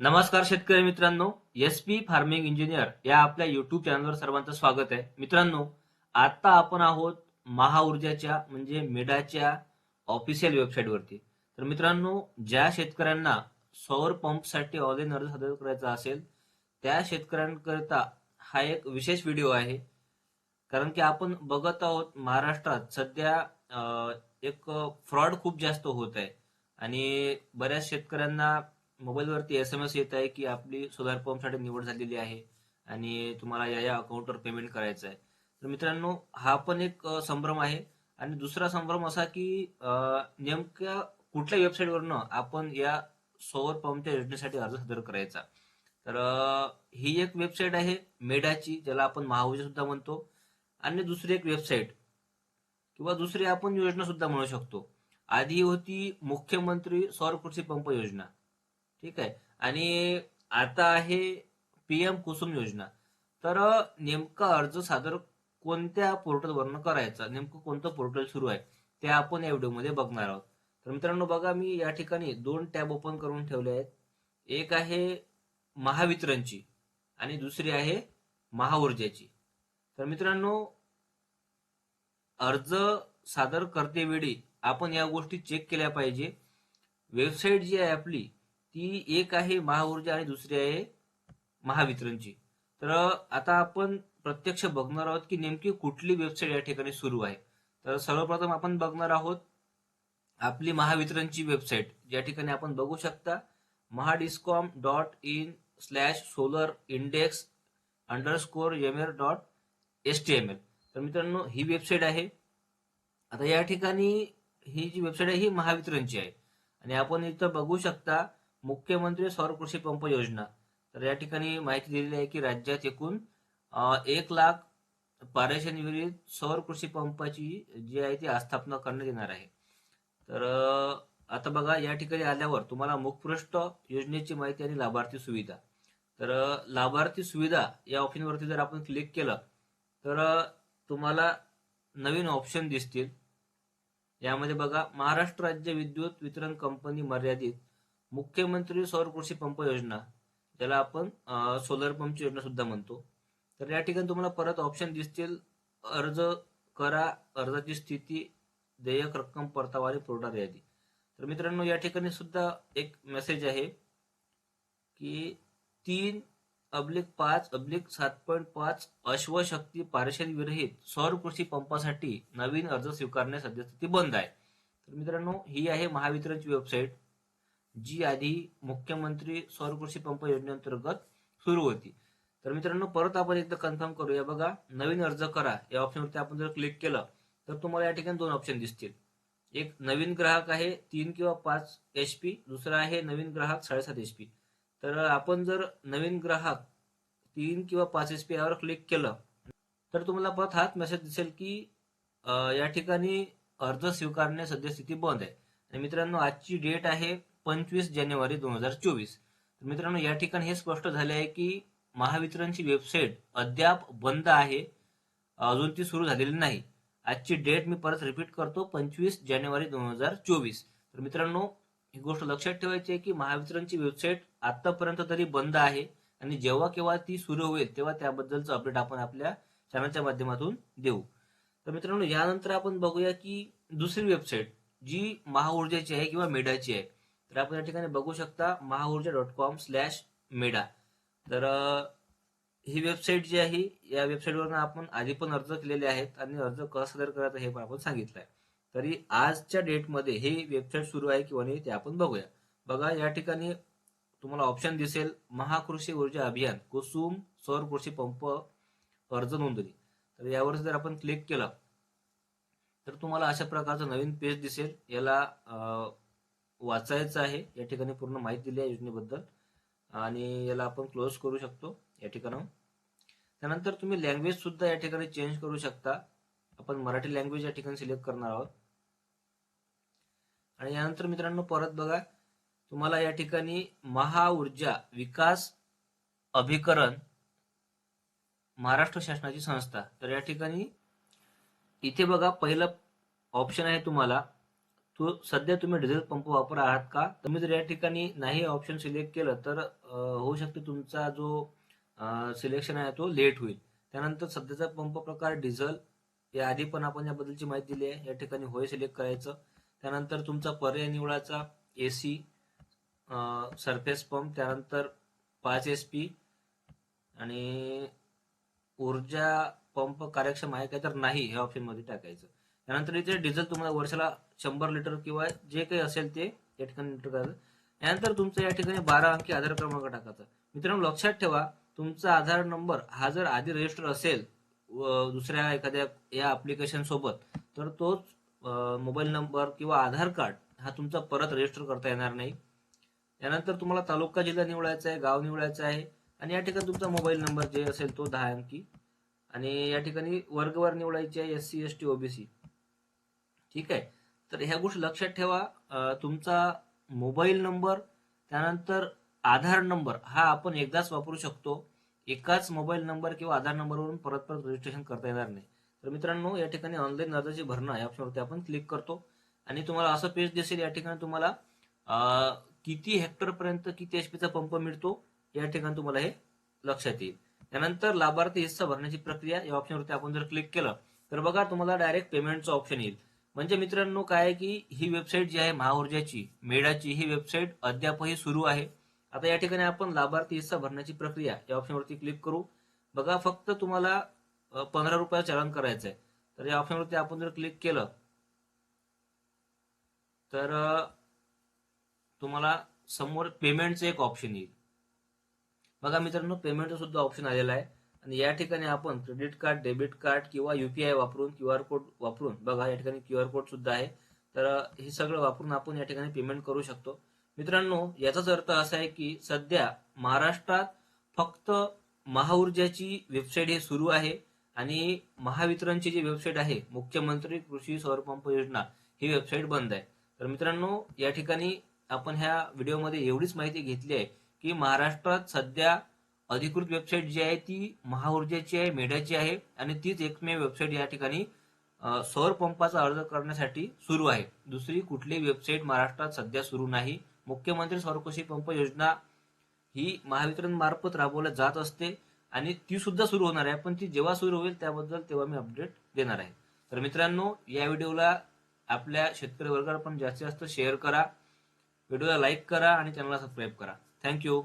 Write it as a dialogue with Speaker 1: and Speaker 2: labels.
Speaker 1: नमस्कार शेतकरी मित्रांनो एस पी फार्मिंग इंजिनियर या आपल्या युट्यूब चॅनलवर सर्वांचं स्वागत आहे. मित्रांनो आता आपण आहोत महाऊर्जाच्या म्हणजे मिडाच्या ऑफिशियल वेबसाईटवरती तर मित्रांनो ज्या शेतकऱ्यांना सौर पंपसाठी ऑनलाईन अर्ज सादर करायचा असेल त्या शेतकऱ्यांकरिता हा एक विशेष व्हिडिओ आहे. कारण की आपण बघत आहोत महाराष्ट्रात सध्या एक फ्रॉड खूप जास्त होत आहे. आणि बऱ्याच शेतकऱ्यांना मोबाईलवरती एस एम एस येत आहे की आपली सोलार पंपसाठी निवड झालेली आहे आणि तुम्हाला या या अकाउंटवर पेमेंट करायचं आहे. तर मित्रांनो हा पण एक संभ्रम आहे. आणि दुसरा संभ्रम असा की नेमक्या कुठल्या वेबसाईटवरनं आपण या सोलर पंपच्या योजनेसाठी अर्ज सादर करायचा? तर ही एक वेबसाईट आहे मेडाची ज्याला आपण महाऊर्जा सुद्धा म्हणतो. आणि दुसरी एक वेबसाईट किंवा दुसरी आपण योजना सुद्धा म्हणू शकतो. आधी होती मुख्यमंत्री सौर कृषी पंप योजना. ठीक आहे. आणि आता आहे पीएम कुसुम योजना. तर नेमका अर्ज सादर कोणत्या पोर्टलवरनं करायचा? नेमकं कोणतं पोर्टल सुरू आहे? ते आपण या व्हिडिओमध्ये बघणार आहोत. तर मित्रांनो बघा मी या ठिकाणी दोन टॅब ओपन करून ठेवले आहेत. एक आहे महावितरणची आणि दुसरी आहे महाऊर्जाची. तर मित्रांनो अर्ज सादर करतेवेळी आपण या गोष्टी चेक केल्या पाहिजे. वेबसाईट जी आहे आपली ती एक आहे महाऊर्जा आणि दुसरी आहे महावितरणची. तर आता आपण प्रत्यक्ष बघणार आहोत की नेमकी कुठली वेबसाईट या ठिकाणी सुरू आहे. तर सर्वप्रथम आपण बघणार आहोत आपली महावितरणची वेबसाईट ज्या ठिकाणी आपण बघू शकता Mahadiscom dot in slash solar index underscore M L dot S T M L. तर मित्रांनो ही वेबसाईट आहे. आता या ठिकाणी ही जी वेबसाईट आहे ही महावितरणची आहे. आणि आपण इथं बघू शकता मुख्यमंत्री सौर कृषी पंप योजना. तर या ठिकाणी माहिती दिलेली आहे की राज्यात एकूण एक लाख पारेषणविरहित सौर कृषी पंपाची जी आहे ती आस्थापना करण्यात येणार आहे. तर आता बघा या ठिकाणी आल्यावर तुम्हाला मुखपृष्ठ योजनेची माहिती आणि लाभार्थी सुविधा. तर लाभार्थी सुविधा या ऑप्शनवरती जर आपण क्लिक केलं तर तुम्हाला नवीन ऑप्शन दिसतील. यामध्ये बघा महाराष्ट्र राज्य विद्युत वितरण कंपनी मर्यादित मुख्यमंत्री सौर कृषी पंप योजना ज्याला आपण सोलर पंपची योजना सुद्धा म्हणतो. तर या ठिकाणी तुम्हाला परत ऑप्शन दिसतील अर्ज करा अर्जाची स्थिती देयक रक्कम परतावा आणि पुरवठा यादी. तर मित्रांनो या ठिकाणी सुद्धा एक मेसेज आहे की तीन अब्लिक पाच अब्लिक सात पॉईंट पाच अश्वशक्ती पारेषण विरहित सौर कृषी पंपासाठी नवीन अर्ज स्वीकारण्यास सद्यस्थिती बंद आहे. तर मित्रांनो ही आहे महावितरणची वेबसाईट जी आधी मुख्यमंत्री सौर कृषी पंप योजनेअंतर्गत सुरू होती. तर मित्रांनो परत आपण एकदा कन्फर्म करूया. बघा नवीन अर्ज करा. या ऑप्शनवरती आपण जर क्लिक केलं तर तुम्हाला या ठिकाणी दोन ऑप्शन दिसतील. एक नवीन ग्राहक आहे तीन किंवा पाच एच पी दुसरा आहे नवीन ग्राहक साडेसात एच पी तर आपण जर नवीन ग्राहक तीन किंवा पाच एच पी यावर क्लिक केलं तर तुम्हाला परत हाच मेसेज दिसेल की या ठिकाणी अर्ज स्वीकारणे सद्यस्थिती बंद आहे. आणि मित्रांनो आजची डेट आहे पंचवीस जानेवारी दोन हजार चोवीस. तर मित्रांनो या ठिकाणी हे स्पष्ट झाले आहे की महावितरणची वेबसाईट अद्याप बंद आहे. अजून ती सुरू झालेली नाही. आजची डेट मी परत रिपीट करतो पंचवीस जानेवारी दोन हजार चोवीस. तर मित्रांनो ही गोष्ट लक्षात ठेवायची आहे की महावितरणची वेबसाईट आतापर्यंत तरी बंद आहे आणि जेव्हा केव्हा ती सुरू होईल तेव्हा त्याबद्दलचं अपडेट आपण आपल्या चॅनलच्या माध्यमातून देऊ. तर मित्रांनो यानंतर आपण बघूया की दुसरी वेबसाईट जी महाऊर्जाची आहे किंवा मेडाची आहे तर आपण या ठिकाणी बघू शकता Mahaurja dot com slash MEDA. तर ही वेबसाईट जी आहे या वेबसाईटवरून आपण आधी पण अर्ज केलेले आहेत आणि अर्ज कसा सादर करायचा हे पण आपण सांगितलं आहे तरी आजच्या डेटमध्ये हे वेबसाईट सुरू आहे किंवा नाही ते आपण बघूया. बघा या ठिकाणी तुम्हाला ऑप्शन दिसेल महाकृषी ऊर्जा अभियान कुसुम सौर कृषी पंप अर्ज नोंदणी. तर यावर जर आपण क्लिक केलं तर तुम्हाला अशा प्रकारचं नवीन पेज दिसेल. याला वाचायचं आहे. या ठिकाणी पूर्ण माहिती दिली आहे योजनेबद्दल. आणि याला आपण क्लोज करू शकतो या ठिकाणाहून. त्यानंतर तुम्ही लँग्वेज सुद्धा या ठिकाणी चेंज करू शकता. आपण मराठी लँग्वेज या ठिकाणी सिलेक्ट करणार आहोत. आणि यानंतर मित्रांनो परत बघा तुम्हाला या ठिकाणी महाऊर्जा विकास अभिकरण महाराष्ट्र शासनाची संस्था. तर या ठिकाणी इथे बघा पहिलं ऑप्शन आहे तुम्हाला तो सध्या तुम्ही डिझेल पंप वापर आहात का? तुम्ही जर या ठिकाणी नाही ऑप्शन सिलेक्ट केलं तर होऊ शकते तुमचा जो सिलेक्शन आहे तो लेट होईल. त्यानंतर सध्याचा पंप प्रकार डिझेल या आधी पण आपण याबद्दलची माहिती दिली आहे. या ठिकाणी होय सिलेक्ट करायचं. त्यानंतर तुमचा पर्याय निवडायचा ए सी सरफेस पंप त्यानंतर पाच एच पी आणि ऊर्जा पंप कार्यक्षम आहे का तर नाही हे ऑप्शनमध्ये टाकायचं. त्यानंतर इथे डिझेल तुम्हाला वर्षाला शंभर लिटर किंवा जे काही असेल ते या ठिकाणी लिटर करायचं. त्यानंतर तुमचा या ठिकाणी बारा अंकी आधार क्रमांक टाकायचा. मित्रांनो लक्षात ठेवा तुमचा आधार नंबर हा जर आधी रजिस्टर असेल व दुसऱ्या एखाद्या या अप्लिकेशन सोबत तर तोच मोबाईल नंबर किंवा आधार कार्ड हा तुमचा परत रजिस्टर करता येणार नाही. त्यानंतर तुम्हाला तालुका जिल्हा निवडायचा आहे गाव निवडायचं आहे आणि या ठिकाणी तुमचा मोबाईल नंबर जे असेल तो दहा अंकी. आणि या ठिकाणी वर्गवार निवडायची आहे S C S T OBC ठीक आहे? तर ह्या गोष्टी लक्षात ठेवा. तुमचा मोबाईल नंबर त्यानंतर आधार नंबर हा आपण एकदाच वापरू शकतो. एकाच मोबाईल नंबर किंवा आधार नंबरवरून परत परत रजिस्ट्रेशन करता येणार नाही. तर मित्रांनो या ठिकाणी ऑनलाईन अर्जाची भरणा या ऑप्शनवरती आपण क्लिक करतो. आणि तुम्हाला असं पेज दिसेल या ठिकाणी तुम्हाला किती हेक्टर पर्यंत किती एच पीचा पंप मिळतो या ठिकाणी तुम्हाला हे लक्षात येईल. त्यानंतर लाभार्थी हिस्सा भरण्याची प्रक्रिया या ऑप्शनवरती आपण जर क्लिक केलं तर बघा तुम्हाला डायरेक्ट पेमेंटचं ऑप्शन येईल. म्हणजे मित्रांनो काय आहे की ही वेबसाईट जी आहे महाऊर्जाची मेडाची ही वेबसाईट अद्यापही सुरू आहे. आता या ठिकाणी आपण लाभार्थी हिस्सा भरण्याची प्रक्रिया या ऑप्शनवरती क्लिक करू. बघा फक्त तुम्हाला पंधरा रुपयाला चलन करायचं आहे तर या ऑप्शनवरती आपण जर क्लिक केलं तर तुम्हाला समोर पेमेंटचं एक ऑप्शन येईल. बघा मित्रांनो पेमेंटचं सुद्धा ऑप्शन आलेलं आहे. आणि या ठिकाणी आपण क्रेडिट कार्ड डेबिट कार्ड किंवा युपीआय वापरून क्यू आर कोड वापरून बघा या ठिकाणी क्यू आर कोड सुद्धा आहे. तर हे सगळं वापरून आपण या ठिकाणी पेमेंट करू शकतो. मित्रांनो याचाच अर्थ असा आहे की सध्या महाराष्ट्रात फक्त महाऊर्जाची वेबसाईट हे सुरू आहे आणि महावितरणची जी वेबसाईट आहे मुख्यमंत्री कृषी सौरपंप योजना ही वेबसाईट बंद आहे. तर मित्रांनो या ठिकाणी आपण ह्या व्हिडिओमध्ये एवढीच माहिती घेतली आहे की महाराष्ट्रात सध्या अधिकृत वेबसाईट जी आहे ती महाऊर्जाची आहे मेढ्याची आहे आणि तीच एकमेव वेबसाईट या ठिकाणी सौर पंपाचा अर्ज करण्यासाठी सुरू आहे. दुसरी कुठली वेबसाईट महाराष्ट्रात सध्या सुरू नाही. मुख्यमंत्री सौरकृषी पंप योजना ही महावितरण मार्फत राबवल्या जात असते आणि ती सुद्धा सुरू होणार आहे. पण ती जेव्हा सुरू होईल त्याबद्दल तेव्हा मी अपडेट देणार आहे. तर मित्रांनो या व्हिडिओला आपल्या शेतकरी वर्गाला पण जास्तीत जास्त शेअर करा. व्हिडिओला लाईक करा आणि चॅनलला सबस्क्राईब करा. थँक्यू.